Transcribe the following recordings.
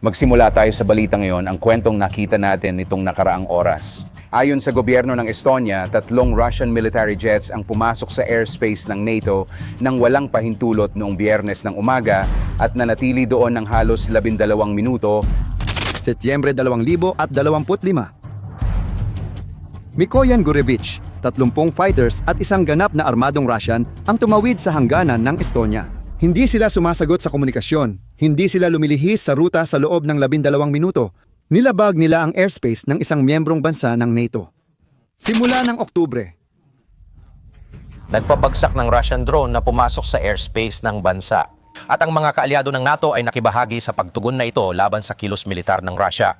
Magsimula tayo sa balita ngayon, ang kwentong nakita natin nitong nakaraang oras. Ayon sa gobyerno ng Estonia, tatlong Russian military jets ang pumasok sa airspace ng NATO nang walang pahintulot noong biyernes ng umaga at nanatili doon ng halos labindalawang minuto Setyembre 2025. Mikoyan Gurevich, 30 fighters at isang ganap na armadong Russian ang tumawid sa hangganan ng Estonia. Hindi sila sumasagot sa komunikasyon, hindi sila lumilihis sa ruta sa loob ng 12 minuto. Nilabag nila ang airspace ng isang miyembrong bansa ng NATO. Simula ng Oktubre, Nagpabagsak ng Russian drone na pumasok sa airspace ng bansa. At ang mga kaalyado ng NATO ay nakibahagi sa pagtugon na ito laban sa kilos militar ng Russia.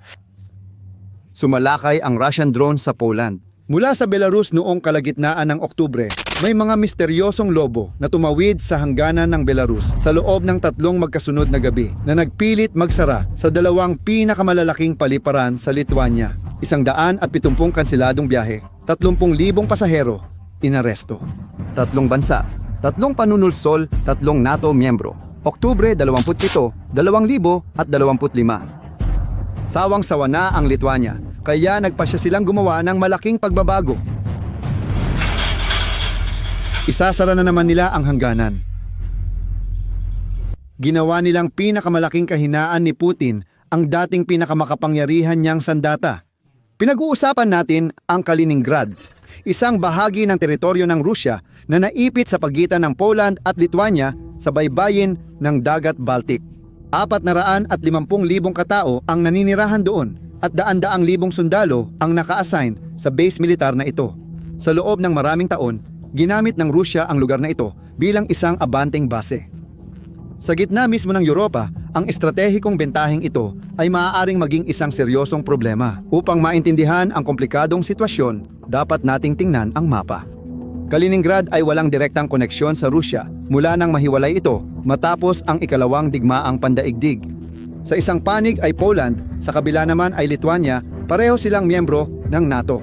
Sumalakay ang Russian drone sa Poland. Mula sa Belarus noong kalagitnaan ng Oktubre, may mga misteryosong lobo na tumawid sa hangganan ng Belarus sa loob ng tatlong magkasunod na gabi na nagpilit magsara sa dalawang pinakamalalaking paliparan sa Lithuania. Isang daan at pitumpung kansiladong biyahe, tatlumpung libong pasahero, inaresto. Tatlong bansa, tatlong panunulsol, tatlong NATO miyembro. Oktubre 27, 2025. Sawang-sawa na ang Lithuania, kaya nagpasya silang gumawa ng malaking pagbabago. Isasara na naman nila ang hangganan. Ginawa nilang pinakamalaking kahinaan ni Putin ang dating pinakamakapangyarihan niyang sandata. Pinag-uusapan natin ang Kaliningrad, isang bahagi ng teritoryo ng Rusya na naipit sa pagitan ng Poland at Lithuania sa baybayin ng Dagat Baltic. Apat na raan at limampung libong katao ang naninirahan doon at daan-daang libong sundalo ang naka-assign sa base militar na ito. Sa loob ng maraming taon, ginamit ng Rusya ang lugar na ito bilang isang abanteng base. Sa gitna mismo ng Europa, ang estratehikong bentaheng ito ay maaaring maging isang seryosong problema. Upang maintindihan ang komplikadong sitwasyon, dapat nating tingnan ang mapa. Kaliningrad ay walang direktang koneksyon sa Rusya mula nang mahiwalay ito matapos ang ikalawang digmaang pandaigdig. Sa isang panig ay Poland, sa kabila naman ay Lithuania, pareho silang miyembro ng NATO.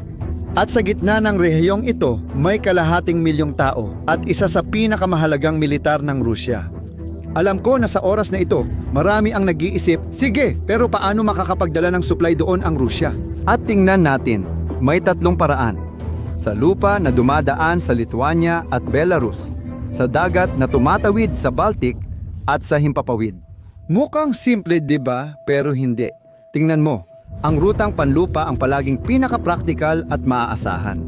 At sa gitna ng rehiyong ito, may kalahating milyong tao at isa sa pinakamahalagang militar ng Rusya. Alam ko na sa oras na ito, marami ang nag-iisip, sige, pero paano makakapagdala ng supply doon ang Rusya? At tingnan natin, may tatlong paraan. Sa lupa na dumadaan sa Lithuania at Belarus, sa dagat na tumatawid sa Baltic at sa himpapawid. Mukhang simple 'di ba? Pero hindi. Tingnan mo, ang rutang panlupa ang palaging pinaka-practical at maaasahan.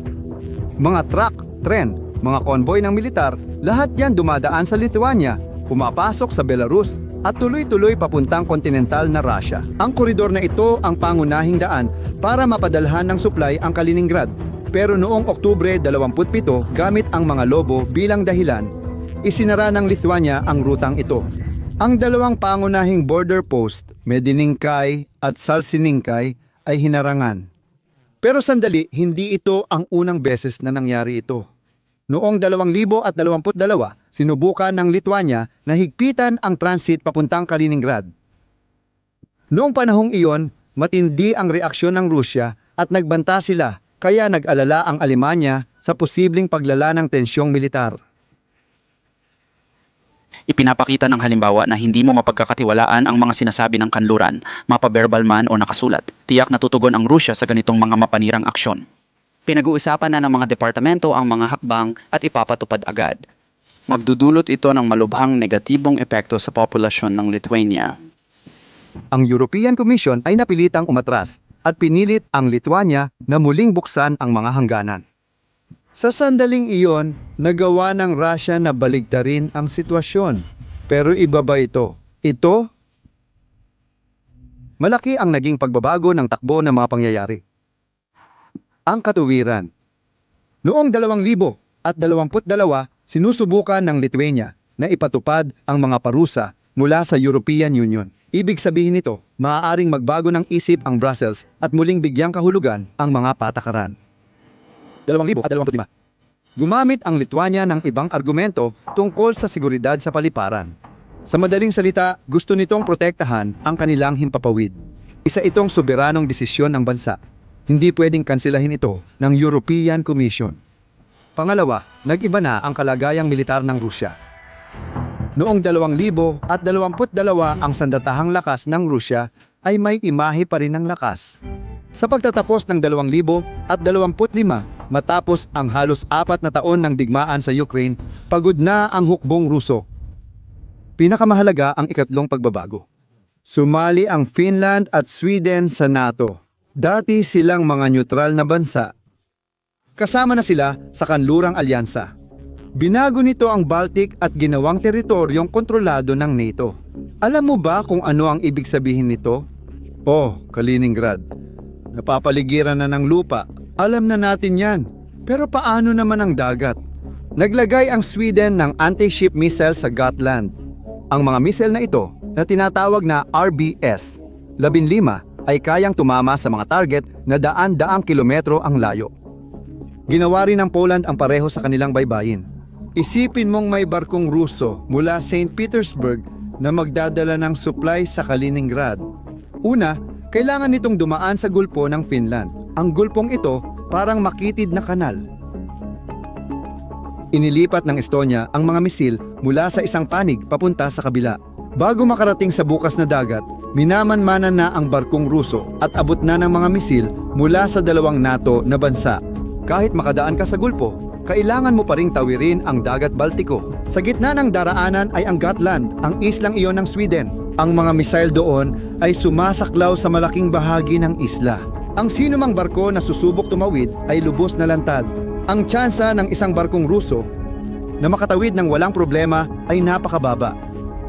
Mga truck, tren, mga konvoy ng militar, lahat yan dumadaan sa Lithuania, pumapasok sa Belarus at tuloy-tuloy papuntang kontinental na Russia. Ang koridor na ito ang pangunahing daan para mapadalhan ng supply ang Kaliningrad. Pero noong Oktubre 27 gamit ang mga lobo bilang dahilan, isinara ng Lithuania ang rutang ito. Ang dalawang pangunahing border post, Medininkay at Salsininkay, ay hinarangan. Pero sandali, hindi ito ang unang beses na nangyari ito. Noong 2022, sinubukan ng Lithuania na higpitan ang transit papuntang Kaliningrad. Noong panahong iyon, matindi ang reaksyon ng Rusya at nagbanta sila kaya nag-alala ang Alemanya sa posibleng paglala ng tensyong militar. Ipinapakita ng halimbawa na hindi mo mapagkakatiwalaan ang mga sinasabi ng kanluran, mapaverbal man o nakasulat. Tiyak na tutugon ang Rusya sa ganitong mga mapanirang aksyon. Pinag-uusapan na ng mga departamento ang mga hakbang at ipapatupad agad. Magdudulot ito ng malubhang negatibong epekto sa populasyon ng Lithuania. Ang European Commission ay napilitang umatras at pinilit ang Lithuania na muling buksan ang mga hangganan. Sa sandaling iyon, nagawa ng Russia na baligtarin ang sitwasyon. Pero iba ba ito? Ito? Malaki ang naging pagbabago ng takbo ng mga pangyayari. Ang katuwiran. Noong 2000 at 22, sinusubukan ng Lithuania na ipatupad ang mga parusa mula sa European Union. Ibig sabihin nito, maaaring magbago ng isip ang Brussels at muling bigyang kahulugan ang mga patakaran. 2025. Gumamit ang Lithuania ng ibang argumento tungkol sa seguridad sa paliparan. Sa madaling salita, gusto nitong protektahan ang kanilang himpapawid. Isa itong soberanong desisyon ng bansa. Hindi pwedeng kansilahin ito ng European Commission. Pangalawa, nag-iba na ang kalagayang militar ng Rusya. Noong 2022 ang sandatahang lakas ng Rusya ay may imahe pa rin ng lakas. Sa pagtatapos ng 2025 matapos ang halos apat na taon ng digmaan sa Ukraine, pagod na ang hukbong Ruso. Pinakamahalaga ang ikatlong pagbabago. Sumali ang Finland at Sweden sa NATO. Dati silang mga neutral na bansa. Kasama na sila sa kanlurang alyansa. Binago nito ang Baltic at ginawang teritoryong kontrolado ng NATO. Alam mo ba kung ano ang ibig sabihin nito? Oh, Kaliningrad. Napapaligiran na ng lupa. Alam na natin yan. Pero paano naman ang dagat? Naglagay ang Sweden ng anti-ship missile sa Gotland. Ang mga missile na ito, na tinatawag na RBS, 15 ay kayang tumama sa mga target na daan-daang kilometro ang layo. Ginawa rin ng Poland ang pareho sa kanilang baybayin. Isipin mong may barkong Ruso mula St. Petersburg na magdadala ng supply sa Kaliningrad. Una, kailangan nitong dumaan sa gulpo ng Finland. Ang gulpong ito parang makitid na kanal. Inilipat ng Estonia ang mga misil mula sa isang panig papunta sa kabila. Bago makarating sa bukas na dagat, minamanmanan na ang barkong Ruso at abot na ng mga misil mula sa dalawang NATO na bansa. Kahit makadaan ka sa gulpo, kailangan mo pa ring tawirin ang dagat Baltiko. Sa gitna ng daraanan ay ang Gotland, ang islang iyon ng Sweden. Ang mga misail doon ay sumasaklaw sa malaking bahagi ng isla. Ang sinumang barko na susubok tumawid ay lubos na lantad. Ang tsansa ng isang barkong Ruso na makatawid ng walang problema ay napakababa.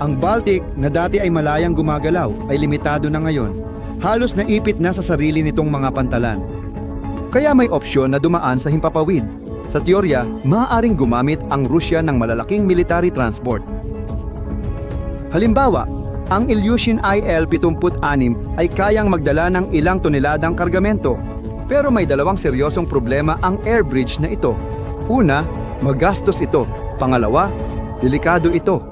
Ang Baltic na dati ay malayang gumagalaw ay limitado na ngayon. Halos naipit na sa sarili nitong mga pantalan. Kaya may opsyon na dumaan sa himpapawid. Sa teorya, maaaring gumamit ang Rusya ng malalaking military transport. Halimbawa, ang Ilyushin IL-76 ay kayang magdala ng ilang toneladang kargamento. Pero may dalawang seryosong problema ang air bridge na ito. Una, magastos ito. Pangalawa, delikado ito.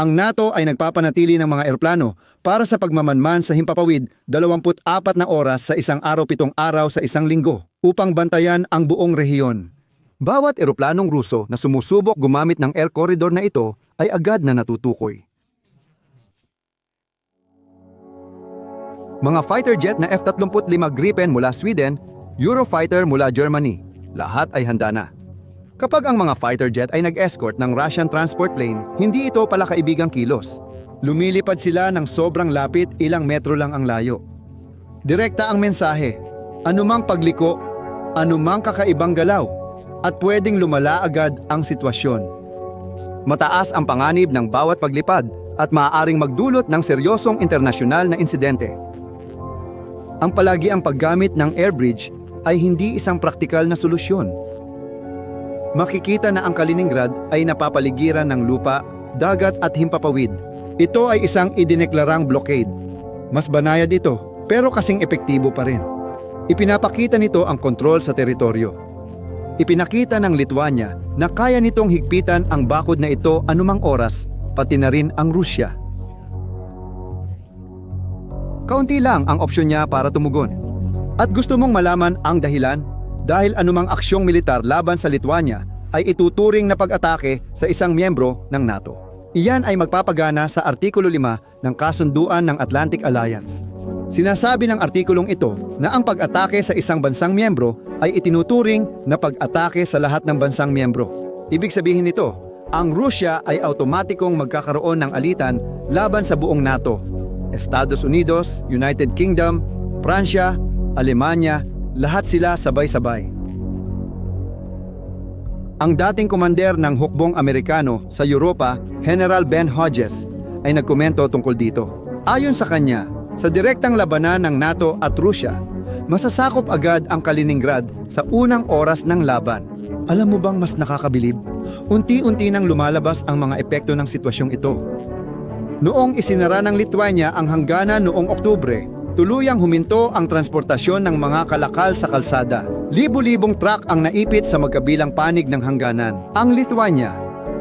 Ang NATO ay nagpapanatili ng mga eroplano para sa pagmamanman sa himpapawid 24 na oras sa isang araw pitong araw sa isang linggo upang bantayan ang buong rehiyon. Bawat eroplanong Ruso na sumusubok gumamit ng air corridor na ito ay agad na natutukoy. Mga fighter jet na F-35 Gripen mula Sweden, Eurofighter mula Germany, lahat ay handa na. Kapag ang mga fighter jet ay nag-escort ng Russian transport plane, hindi ito pala kaibigang kilos. Lumilipad sila ng sobrang lapit, ilang metro lang ang layo. Direkta ang mensahe, anumang pagliko, anumang kakaibang galaw, at pwedeng lumala agad ang sitwasyon. Mataas ang panganib ng bawat paglipad at maaaring magdulot ng seryosong internasyonal na insidente. Ang palagi ang paggamit ng air bridge ay hindi isang praktikal na solusyon. Makikita na ang Kaliningrad ay napapaligiran ng lupa, dagat at himpapawid. Ito ay isang idineklarang blockade. Mas banayad ito, pero kasing epektibo pa rin. Ipinapakita nito ang kontrol sa teritoryo. Ipinakita ng Lithuania na kaya nitong higpitan ang bakod na ito anumang oras, pati na rin ang Rusya. Kaunti lang ang opsyon niya para tumugon. At gusto mong malaman ang dahilan? Dahil anumang aksyong militar laban sa Lithuania ay ituturing na pag-atake sa isang miyembro ng NATO. Iyan ay magpapagana sa Artikulo 5 ng Kasunduan ng Atlantic Alliance. Sinasabi ng artikulong ito na ang pag-atake sa isang bansang miyembro ay itinuturing na pag-atake sa lahat ng bansang miyembro. Ibig sabihin nito, ang Rusya ay automatikong magkakaroon ng alitan laban sa buong NATO. Estados Unidos, United Kingdom, Pransya, Alemanya, lahat sila sabay-sabay. Ang dating komander ng hukbong Amerikano sa Europa, General Ben Hodges, ay nagkomento tungkol dito. Ayon sa kanya, sa direktang labanan ng NATO at Rusya, masasakop agad ang Kaliningrad sa unang oras ng laban. Alam mo bang mas nakakabilib? Unti-unti nang lumalabas ang mga epekto ng sitwasyong ito. Noong isinara ng Lithuania ang hangganan noong Oktubre, tuluyang huminto ang transportasyon ng mga kalakal sa kalsada. Libo-libong truck ang naipit sa magkabilang panig ng hangganan. Ang Lithuania,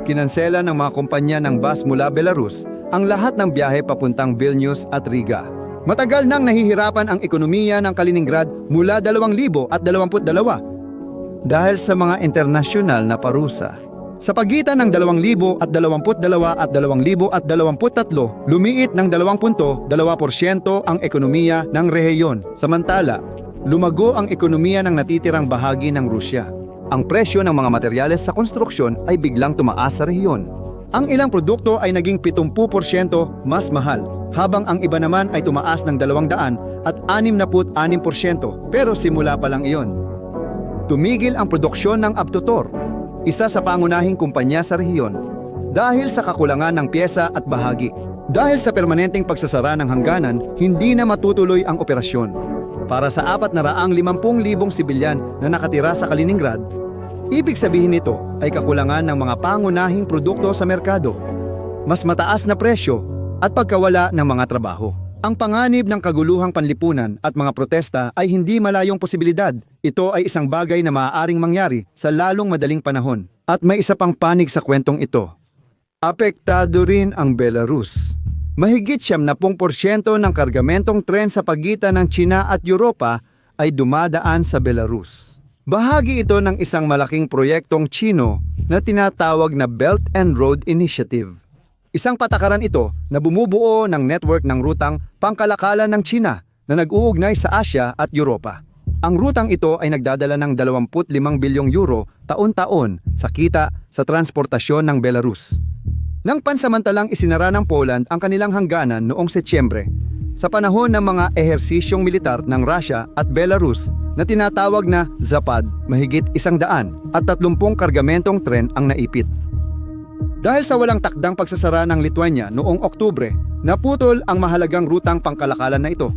kinansela ng mga kumpanya ng bus mula Belarus ang lahat ng biyahe papuntang Vilnius at Riga. Matagal nang nahihirapan ang ekonomiya ng Kaliningrad mula 2022 dahil sa mga internasyonal na parusa. Sa pagitan ng 2022 at 2023, lumiit ng 2.2% ang ekonomiya ng rehiyon. Samantala, lumago ang ekonomiya ng natitirang bahagi ng Rusya. Ang presyo ng mga materyales sa konstruksyon ay biglang tumaas sa rehiyon. Ang ilang produkto ay naging 70% mas mahal, habang ang iba naman ay tumaas ng 200 at 66%, pero simula pa lang iyon. Tumigil ang produksyon ng Abtotor, isa sa pangunahing kumpanya sa rehiyon, dahil sa kakulangan ng pyesa at bahagi. Dahil sa permanenteng pagsasara ng hangganan, hindi na matutuloy ang operasyon. Para sa 450,000 sibilyan na nakatira sa Kaliningrad, ibig sabihin nito ay kakulangan ng mga pangunahing produkto sa merkado, mas mataas na presyo at pagkawala ng mga trabaho. Ang panganib ng kaguluhang panlipunan at mga protesta ay hindi malayong posibilidad. Ito ay isang bagay na maaaring mangyari sa lalong madaling panahon. At may isa pang panig sa kwentong ito. Apektado rin ang Belarus. Mahigit siyam na pong porsyento ng kargamentong tren sa pagitan ng China at Europa ay dumadaan sa Belarus. Bahagi ito ng isang malaking proyektong Chino na tinatawag na Belt and Road Initiative. Isang patakaran ito na bumubuo ng network ng rutang pangkalakalan ng China na nag-uugnay sa Asia at Europa. Ang rutang ito ay nagdadala ng 25 bilyong euro taon-taon sa kita sa transportasyon ng Belarus. Nang pansamantalang isinara ng Poland ang kanilang hangganan noong Setyembre, sa panahon ng mga ehersisyong militar ng Russia at Belarus na tinatawag na Zapad, mahigit isang daan at tatlumpong kargamentong tren ang naipit. Dahil sa walang takdang pagsasara ng Lithuania noong Oktubre, naputol ang mahalagang rutang pangkalakalan na ito.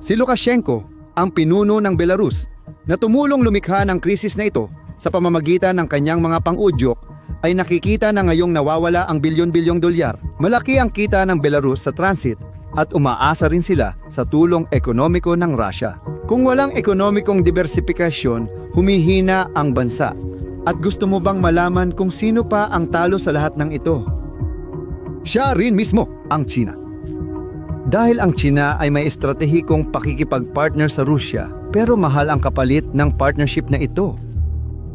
Si Lukashenko, ang pinuno ng Belarus, na tumulong lumikha ng krisis na ito sa pamamagitan ng kanyang mga pang-udyok, ay nakikita na ngayong nawawala ang bilyon-bilyong dolyar. Malaki ang kita ng Belarus sa transit at umaasa rin sila sa tulong ekonomiko ng Russia. Kung walang ekonomikong diversifikasyon, humihina ang bansa. At gusto mo bang malaman kung sino pa ang talo sa lahat ng ito? Siya rin mismo, ang China. Dahil ang China ay may estratehikong pakikipag-partner sa Rusya, pero mahal ang kapalit ng partnership na ito.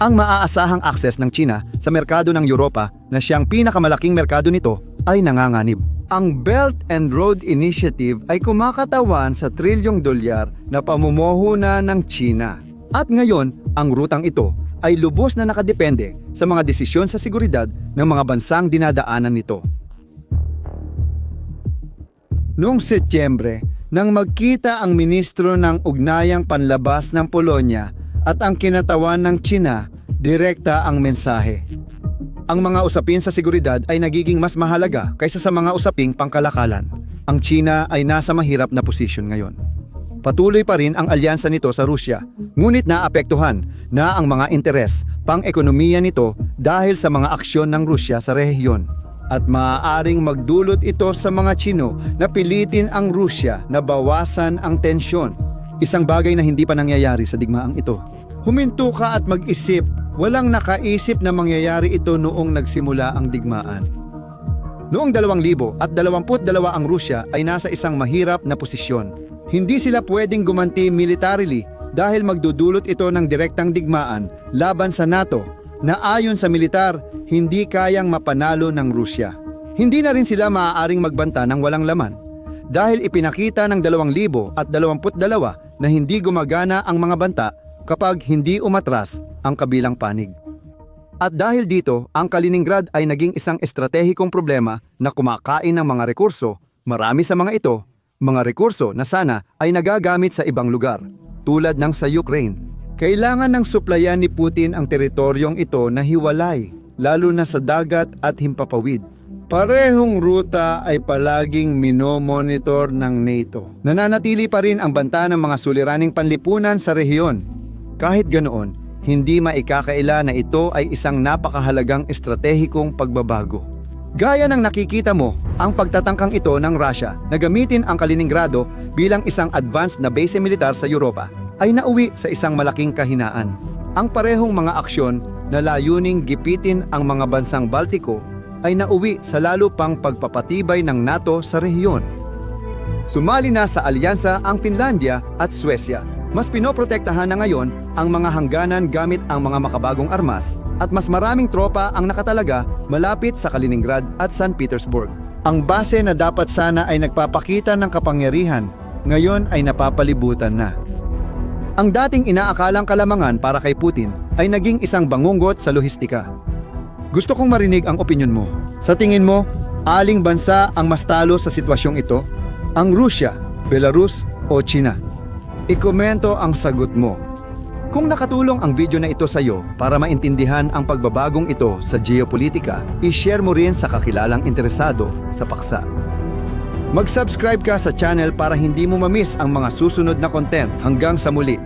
Ang maaasahang akses ng China sa merkado ng Europa na siyang pinakamalaking merkado nito ay nanganganib. Ang Belt and Road Initiative ay kumakatawan sa trilyong dolyar na pamumuhunan ng China. At ngayon, ang rutang ito ay lubos na nakadepende sa mga desisyon sa seguridad ng mga bansang dinadaanan nito. Noong Setyembre, nang magkita ang ministro ng Ugnayang Panlabas ng Polonya at ang kinatawan ng China, direkta ang mensahe. Ang mga usapin sa seguridad ay nagiging mas mahalaga kaysa sa mga usaping pangkalakalan. Ang China ay nasa mahirap na posisyon ngayon. Patuloy pa rin ang alyansa nito sa Rusya, ngunit naapektuhan na ang mga interes pang-ekonomiya nito dahil sa mga aksyon ng Rusya sa rehiyon. At maaaring magdulot ito sa mga Chino na pilitin ang Rusya na bawasan ang tensyon. Isang bagay na hindi pa nangyayari sa digmaang ito. Huminto ka at mag-isip, walang nakaisip na mangyayari ito noong nagsimula ang digmaan. Noong 2000 at 22 ang Rusya ay nasa isang mahirap na posisyon. Hindi sila pwedeng gumanti militarily dahil magdudulot ito ng direktang digmaan laban sa NATO na ayon sa militar hindi kayang mapanalo ng Rusya. Hindi na rin sila maaaring magbanta ng walang laman dahil ipinakita ng 2000 at 22 na hindi gumagana ang mga banta kapag hindi umatras ang kabilang panig. At dahil dito, ang Kaliningrad ay naging isang estratehikong problema na kumakain ng mga rekurso, marami sa mga ito, mga rekurso na sana ay nagagamit sa ibang lugar, tulad ng sa Ukraine. Kailangan ng suplayan ni Putin ang teritoryong ito na hiwalay, lalo na sa dagat at himpapawid. Parehong ruta ay palaging minomonitor ng NATO. Nananatili pa rin ang banta ng mga suliraning panlipunan sa rehiyon. Kahit ganoon, hindi maikakaila na ito ay isang napakahalagang estratehikong pagbabago. Gaya ng nakikita mo, ang pagtatangkang ito ng Russia na gamitin ang Kaliningrado bilang isang advanced na base militar sa Europa ay nauwi sa isang malaking kahinaan. Ang parehong mga aksyon na layuning gipitin ang mga bansang Baltiko ay nauwi sa lalo pang pagpapatibay ng NATO sa rehiyon. Sumali na sa alyansa ang Finlandia at Swesya Mas pinoprotektahan na ngayon ang mga hangganan gamit ang mga makabagong armas at mas maraming tropa ang nakatalaga malapit sa Kaliningrad at San Petersburg. Ang base na dapat sana ay nagpapakita ng kapangyarihan, ngayon ay napapalibutan na. Ang dating inaakalang kalamangan para kay Putin ay naging isang bangungot sa lohistika. Gusto kong marinig ang opinyon mo. Sa tingin mo, aling bansa ang mas talo sa sitwasyong ito? Ang Rusya, Belarus o China? Ikomento ang sagot mo. Kung nakatulong ang video na ito sa iyo para maintindihan ang pagbabagong ito sa geopolitika, i-share mo rin sa kakilalang interesado sa paksa. Mag-subscribe ka sa channel para hindi mo mamiss ang mga susunod na content hanggang sa muli.